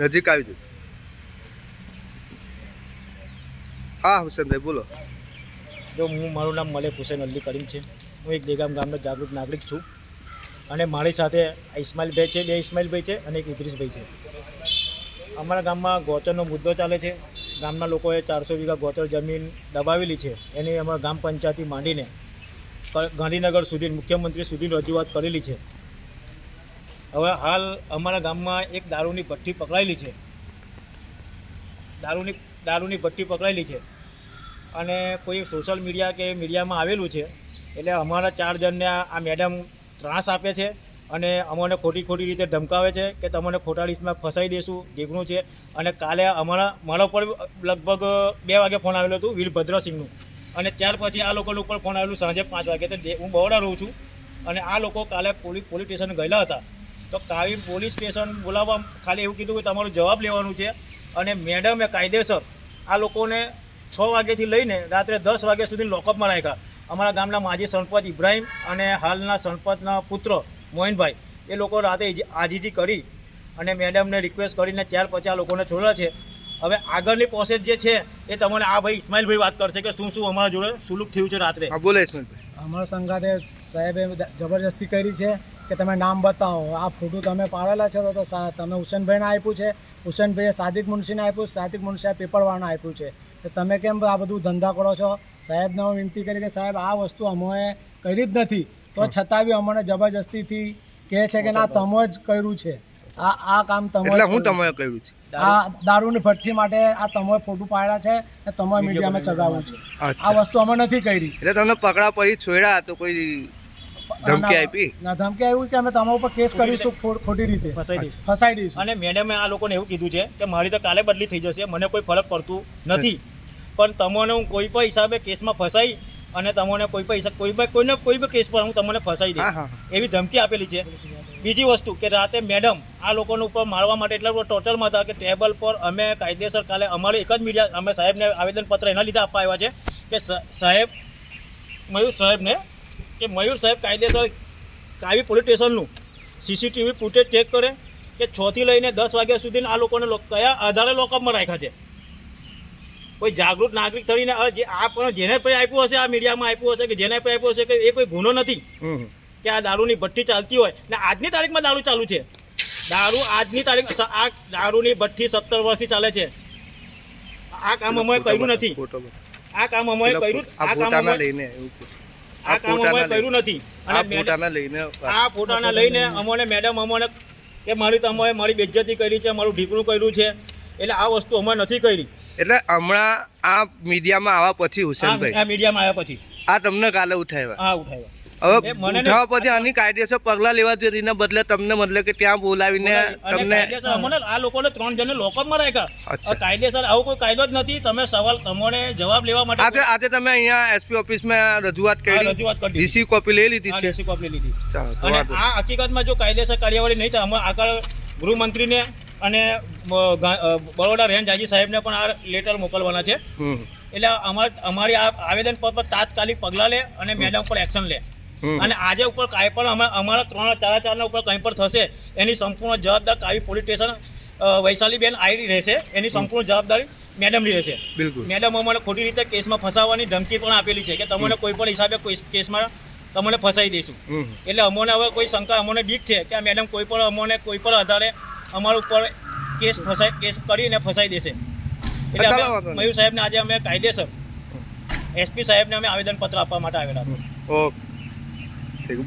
નજીક આવી જજો. હા, હુસેનભાઈ, બોલો. જો હું મારું નામ મલેક હુસેન અલ્લી કરીમ છે. હું એક દેગામ ગામનો જાગૃત નાગરિક છું અને મારી સાથે ઇસ્માઇલભાઈ છે, બે ઇસ્માઇલભાઈ છે અને એક ઇદ્રીસભાઈ છે. અમારા ગામમાં ગોચરનો મુદ્દો ચાલે છે. ગામના લોકોએ ચારસો વીઘા ગોચર જમીન દબાવેલી છે. એની અમારા ગામ પંચાયતથી માંડીને ગાંધીનગર સુધી મુખ્યમંત્રી સુધી રજૂઆત કરેલી છે. હવે હાલ અમારા ગામમાં એક દારૂની ભઠ્ઠી પકડાયેલી છે. દારૂની દારૂની ભઠ્ઠી પકડાયેલી છે. અને કોઈ સોશિયલ મીડિયા કે મીડિયામાં આવેલું છે. એટલે અમારા ચાર જણને આ મેડમ ત્રાસ આપે છે અને અમને ખોટી ખોટી રીતે ધમકાવે છે કે તમને ખોટા લિસ્ટમાં ફસાઈ દઈશું ઢીકણું છે. અને કાલે અમારા, મારા પર લગભગ બે વાગે ફોન આવેલો હતો વીરભદ્રસિંહનું અને ત્યાર પછી આ લોકોનું ઉપર ફોન આવેલું સાંજે પાંચ વાગે. તો હું બરોડા રહું છું. અને આ લોકો કાલે પોલીસ પોલીસ સ્ટેશન ગયેલા હતા. તો કાવી પોલીસ સ્ટેશન બોલાવવા ખાલી એવું કીધું કે તમારો જવાબ લેવાનું છે. અને મેડમે કાયદેસર આ લોકોને છ વાગ્યાથી લઈને રાત્રે દસ વાગ્યા સુધી લોકઅપમાં રાખ્યા. અમારા ગામના માજી સરપંચ ઇબ્રાહિમ અને હાલના સરપંચના પુત્ર મોહિનભાઈ, એ લોકો રાતે આજીજી કરી અને મેડમને રિક્વેસ્ટ કરીને ત્યાર પછી આ લોકોને છોડ્યા છે. હવે આગળની પ્રોસેસ જે છે એ તમને આ ભાઈ ઇસ્માઇલભાઈ વાત કરશે કે શું શું અમારા જોડે સુલુક થયું છે રાત્રે. હા બોલો ઇસ્માઇલભાઈ અમારા સંગાતે સાહેબે જબરજસ્તી કરી છે કે તમે નામ બતાવો. આ ફોટો તમે પાડેલા છો તો તો તમે હુસેનભાઈને આપ્યું છે. હુસેનભાઈએ સાદિક મુનશીને આપ્યું સાદિક મુનશીએ પેપરવાળાને આપ્યું છે. તો તમે કેમ આ બધું ધંધા કરો છો? સાહેબને હું વિનંતી કરી કે સાહેબ આ વસ્તુ અમે કરી જ નથી. તો છતાં બી અમને જબરજસ્તીથી કહે છે કે ના તમે જ કર્યું છે. આ આ કામ તમે એટલે હું. તમે કર્યું છે? આ દારૂની ભઠ્ઠી માટે આ તમે ફોટો પાડ્યા છે અને તમે મીડિયામાં ચગાવો છે. આ વસ્તુ અમે નથી કરી. એટલે તમને પકડા પછી છોડ્યા તો કોઈ ધમકી આપી? ના ધમકી આવી કે અમે તમારા ઉપર કેસ કરીશું ખોટી રીતે. ફસાઈ દઈશું. ફસાઈ દઈશું. અને મેડમે આ લોકોને એવું કીધું છે કે મારી તો કાલે બદલી થઈ જશે મને કોઈ ફરક પડતું નથી. પણ તમને હું કોઈ પણ હિસાબે કેસમાં ફસાઈ અને તમને કોઈ પૈસા કોઈ પણ કોઈને કોઈ પણ કેસ પર હું તમને ફસાઈ દઈશ. એવી ધમકી આપેલી છે. બીજી વસ્તુ કે રાતે મેડમ આ લોકોને ઉપર મારવા માટે એટલા ટોટલમાં હતા કે ટેબલ પર અમે કાયદેસર કાલે અમારે એક જ મીડિયા અમે સાહેબને આવેદનપત્ર એના લીધે આપવા આવ્યા છે કે સાહેબ મયુર સાહેબને કે મયુર સાહેબ કાયદેસર કાવી પોલીસ સ્ટેશનનું સીસીટીવી ફૂટેજ ચેક કરે કે છથી લઈને દસ વાગ્યા સુધી આ લોકોને કયા આધારે લોકઅપમાં રાખ્યા છે? કોઈ જાગૃત નાગરિક થઈને જે આ પણ જેને પણ આપ્યું હશે આ મીડિયામાં આપ્યું હશે કે જેને પણ આપ્યું હશે કે એ કોઈ ગુનો નથી કે આ દારૂની ભઠ્ઠી ચાલતી હોય. ને આજની તારીખમાં દારૂ ચાલુ છે. દારૂ આજની તારીખ આ દારૂની ભઠ્ઠી સત્તર વર્ષથી ચાલે છે. આ કામ અમે કર્યું નથી. આ કામ અમે કર્યું આ કામ લઈને આ કામ અમે કર્યું નથી. આ અને લઈને આ ફોટાના લઈને અમને મેડમ અમને કે મારી તમે મારી બેજ્જતી કરી છે મારું ઢીકણું કર્યું છે. એટલે આ વસ્તુ અમે નથી કરી. એટલે હમણાં આ મીડિયામાં આવ્યા પછી હુસેનભાઈ. આ મીડિયામાં આવ્યા પછી. આ તમને કાલે ઉઠાવ્યા? હા ઉઠાવ્યા. હવે ઉઠાવવા પછી આની કાયદેસર પગલાં લેવા જોઈએ એના બદલે તમને મતલબ કે ત્યાં બોલાવીને તમને આ લોકોને ત્રણ જણને લોકઅપમાં રાખ્યા. કાયદેસર આવો કોઈ કાયદો જ નથી. તમે સવાલ તમને જવાબ લેવા માટે આજે આજે તમે અહીંયા એસપી ઓફિસમાં રજૂઆત કરી. રજૂઆત કરી ડીસી કોપી લઈ લીધી છે. દેશી કોપી લીધી. અને આ હકીકતમાં જો કાયદેસર કાર્યવાહી નહીં થાય અમે આગળ ગૃહમંત્રીને અને બરોડા રેન્જ આજી સાહેબને પણ આ લેટર મોકલવાના છે. એટલે અમાર અમારી આ આવેદન પર તાત્કાલિક પગલાં લે અને મેડમ પર એક્શન લે. અને આજે ઉપર કાંઈ પણ અમે અમારા ત્રણ ચાર ચારના ઉપર કંઈ પણ થશે એની સંપૂર્ણ જવાબદાર કાવી પોલીસ સ્ટેશન વૈશાલીબેન આઈડી રહેશે એની સંપૂર્ણ જવાબદારી મેડમની રહેશે. બિલકુલ. મેડમ અમને ખોટી રીતે કેસમાં ફસાવવાની ધમકી પણ આપેલી છે કે તમને કોઈ પણ હિસાબે કોઈ કેસમાં તમને ફસાઈ દઈશું. એટલે અમને હવે કોઈ શંકા અમને બીક છે કે મેડમ કોઈ પણ અમને કોઈ પણ આધારે અમારા ઉપર કેસ ફસાઈ કેસ કરીને ફસાઈ દેશે. એટલે મયુર સાહેબને આજે અમે કાયદેસર એસપી સાહેબને અમે આવેદનપત્ર આપવા માટે આવેલા હતા. ઓકે.